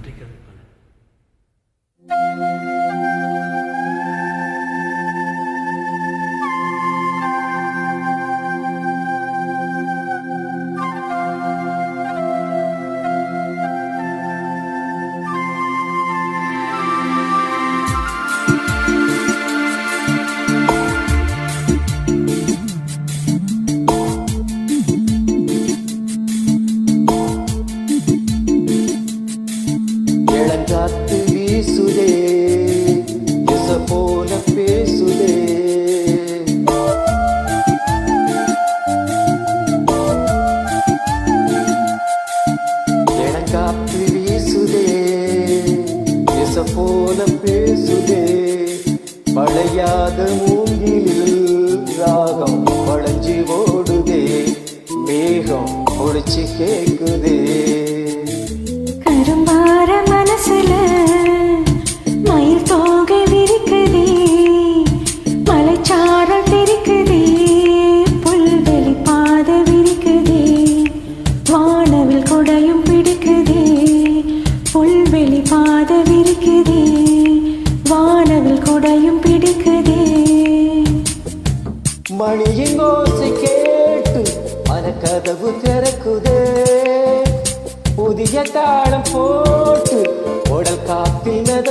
particularly. அணையாத மூங்கில் ராகம் வளைஞ்சி ஓடுதே மேகம் ஒழிச்சு கேட்குதே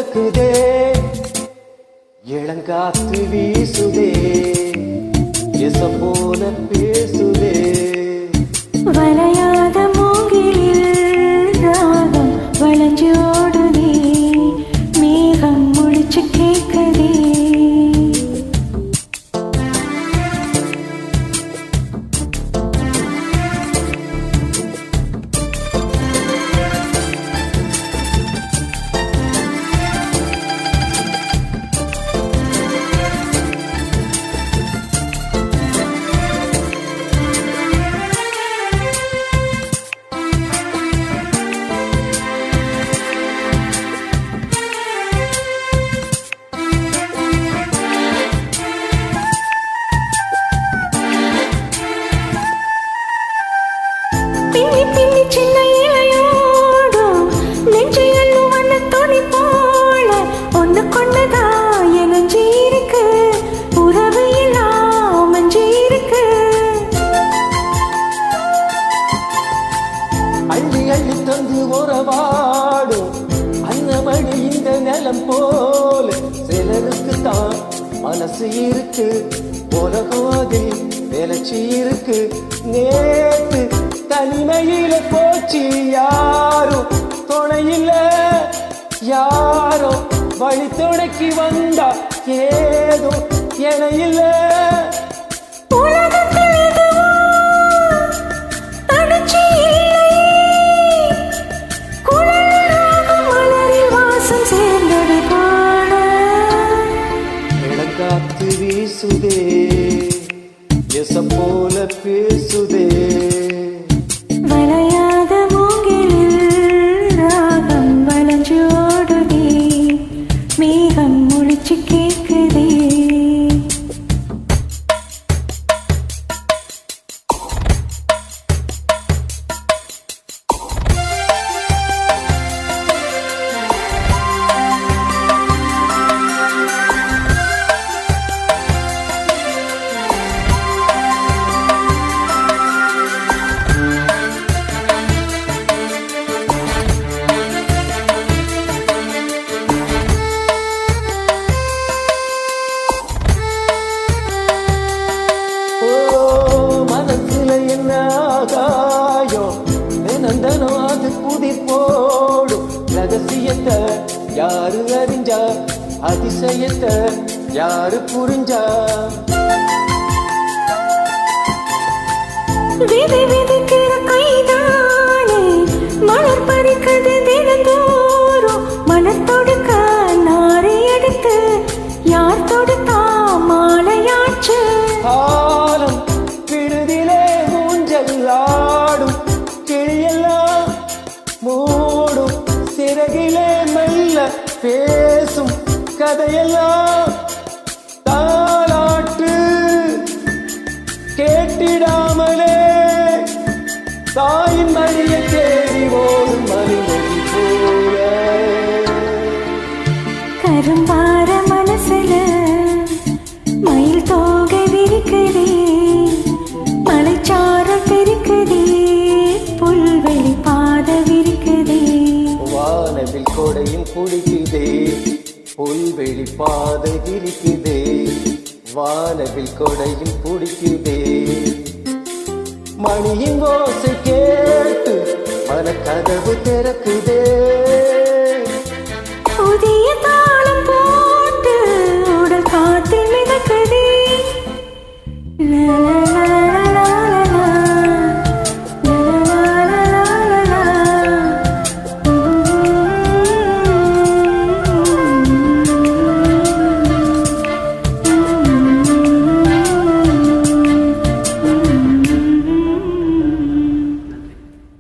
கலக்குதே இளங்காத்து வீசுதே. மனசு இருக்கு உலகோதில் விளைச்சி இருக்கு. நேத்து தனிமையில போச்சு யாரும் துணையில யாரும் வழி துணைக்கு வந்தா ஏதும் என இல்லை. பேசுதே. ஊதி போடும். ரகசியத்தை யாரு அறிஞ்சா? அதிசயத்தை யாரு புரிஞ்சா? விதி ஓடும் சிறகிலே மெல்ல பேசும் கதையெல்லாம் தாளாட்டு கேட்டிடாமலே தாயின் மடியே பாதை விரிக்குதே. வானவில் கொடையில் பிடிக்குதே மணியின் ஓசை கேட்டு மன கதவு திறக்குதே.